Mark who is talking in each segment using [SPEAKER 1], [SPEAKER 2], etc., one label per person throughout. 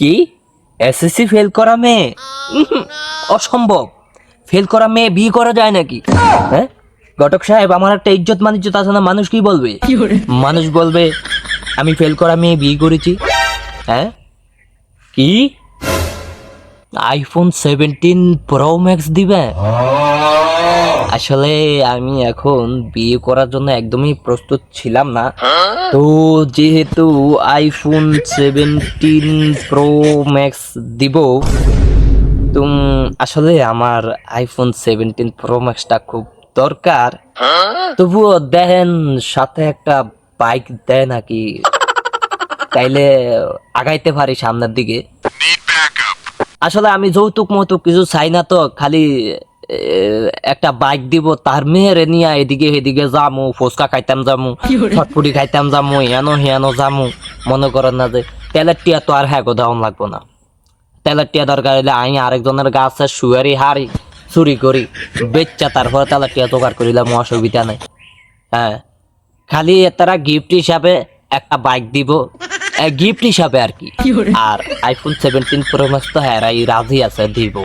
[SPEAKER 1] কি? SSC fail করা মেয়ে? অসম্ভব। ফেল করা মেয়ে বিয়ে করা যায় নাকি? হ্যাঁ? ঘটক সাহেব আমার একটা ইজ্জত মানিজ্জত আছে না মানুষ কি বলবে? মানুষ বলবে আমি ফেল করা মেয়ে বিয়ে করেছি। হ্যাঁ? কি? আইফোন সেভেন্টিন প্রো ম্যাক্স দিবে? আসলে আমি এখন বিয়ে করার জন্য একদমই প্রস্তুত ছিলাম না। তো যেহেতু আইফোন সেভেন্টিন প্রো ম্যাক্স দিব তুম আসলে আমার আইফোন সেভেন্টিন প্রো ম্যাক্সটা খুব দরকার। তবুও দেখেন সাথে একটা বাইক দেয় নাকি? তাইলে আগাইতে পারি সামনের দিকে। আসলে আমি যৌতুক মতো কিছু চাই না তো খালি একটা বাইক দিব তার মেয়েরে নিয়ে এদিকে এদিকে যামু ফুচকা খাইতাম যামু ফটফুটি খাইতাম যামু হেনো হেনো যামু মনে করেন না যে তেলের টিয়া তো আর হ্যাঁ দাম লাগবো না। তেলের টিয়া দরকার হলে আমি আরেকজনের গাছে শুয়ারি হারি চুরি করি বেচ্চা তারপরে তেলের টিয়া জোগাড় করিলাম অসুবিধা নেই। হ্যাঁ খালি তারা গিফট হিসাবে একটা বাইক দিব গিফট হিসাবে আর কি। আর আইফোন সেভেন্টিন প্রো ম্যাক্স তো হ্যাঁ রাজি আছে দিব।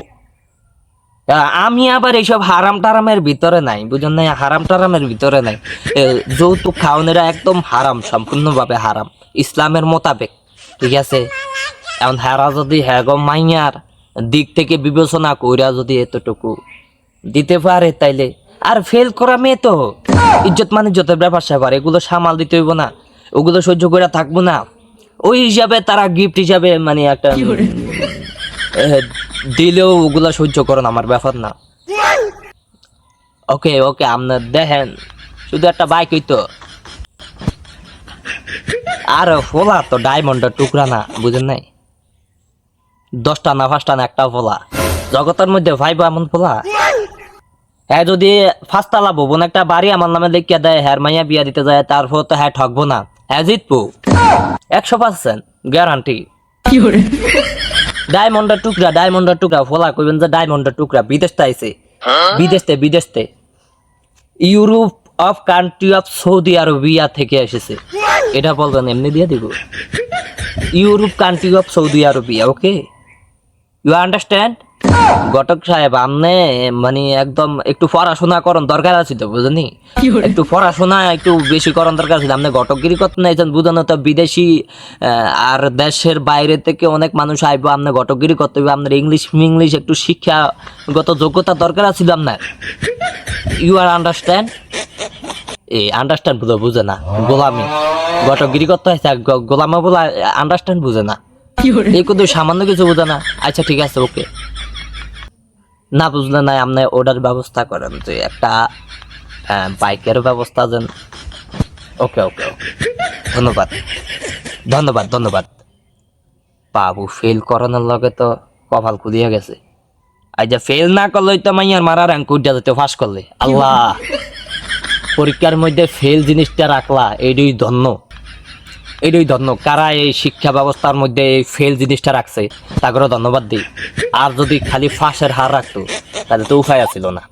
[SPEAKER 1] আমি আবার এইসব হারাম টারামের ভিতরে নাই বুঝলেন না হারাম টারামের ভিতরে নাই। যৌতুক খাওয়ানোরা একদম হারাম সম্পূর্ণভাবে হারাম। ইসলামের মোতাবেক ঠিক আছে? এখন হেরা যদি হ্যাগো মাইয়ার দিক থেকে বিবেচনা কইরা যদি এতটুকু দিতে পারে তাইলে আর ফেল করা মেয়ে তো। ইজ্জত মানে ইজ্জতের ব্যাপার স্যাপার এগুলো সামাল দিতে হইব না ওগুলো সহ্য করে থাকব না। ওই হিসাবে তারা গিফট হিসাবে মানে একটা দিলেও ওগুলা সহ্য করুন, আমার ব্যাপার না। ওকে ওকে, আপনার দেখেন, শুধু একটা বাইক হইতো আর ফোলা, তো ডায়মন্ডের টুকরা না, বুঝেন নাই? দশটা না, পাঁচটা না, একটা ফোলা। জগতের মধ্যে ভাইব এমন ফোলা। হ্যাঁ যদি ফার্স্ট তালা ভবন একটা বাড়ি আমার নামে দেখিয়া দেয় হ্যার মাইয়া বিয়া দিতে যায়, তারপর তো হ্যাঁ ঠকবো না। হ্যাঁ জিতবো। একশো পার্সেন্ট গ্যারান্টি ডায়মন্ডের টুকরা ডায়মন্ডের টুকরা ফলা কইবেন যে ডায়মন্ডের টুকরা, বিদেশতে আইছে। বিদেশতে বিদেশতে। Europe of country of Saudi Arabia থেকে এসেছে। এটা বলবেন, এমনি দিয়ে দিব। Europe country of Saudi Arabia okay you understand ঘটক সাহেব আপনি মানে একদম একটু পড়াশোনা করন দরকার আছে তো বুঝনি একটু পড়াশোনা একটু বেশি করন দরকার ছিল। আপনি ঘটকগিরি করতে নাইছেন বুঝানো তো বিদেশি আর দেশের বাইরে থেকে অনেক মানুষ আইব আপনি ঘটকগিরি করতে হবে আপনার ইংলিশ ইংলিশ একটু শিক্ষাগত যোগ্যতা দরকার আছিল আপনার you are understand A understand বুঝে বুঝে না গোলামি। ঘটকগিরি করতে হয়েছে গোলামা বলে আন্ডারস্ট্যান্ড বুঝে না। এই কিন্তু সামান্য কিছু বোঝে না। আচ্ছা ঠিক আছে ওকে। না বুঝলে না আপনি ওটার ব্যবস্থা করেন যে একটা বাইকের ব্যবস্থা যেন ওকে ওকে ওকে। ধন্যবাদ। ধন্যবাদ ধন্যবাদ। বাবু ফেল করানোর লগে তো কপাল কুদিয়ে গেছে। যে ফেল না করলেই তো মাইয়ার মারা র্যাঙ্ক উঠে যেতে ফাঁস করলে। আল্লাহ। পরীক্ষার মধ্যে ফেল জিনিসটা রাখলা এইটাই ধন্য। এটাই ধন্য। কারা এই শিক্ষা ব্যবস্থার মধ্যে এই ফেল জিনিসটা রাখছে তাদেরও ধন্যবাদ দিই। আর যদি খালি ফাঁসের হার রাখতো তাহলে তো উপায় আছিল না।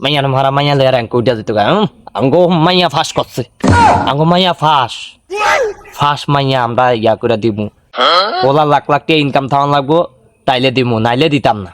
[SPEAKER 1] মাইয়ার মারা মাইয়া লে র্যাঙ্ক উঠে যেত আঙ্গো মাইয়া ফাঁস করছে। আঙ্গো মাইয়া ফাঁস। ফাঁস মাইয়া আমরা ইয়া করে দিব ওলা লাখ লাখ টাকা ইনকাম থাওয়ান লাগবো তাইলে দিমু নাইলে দিতাম না।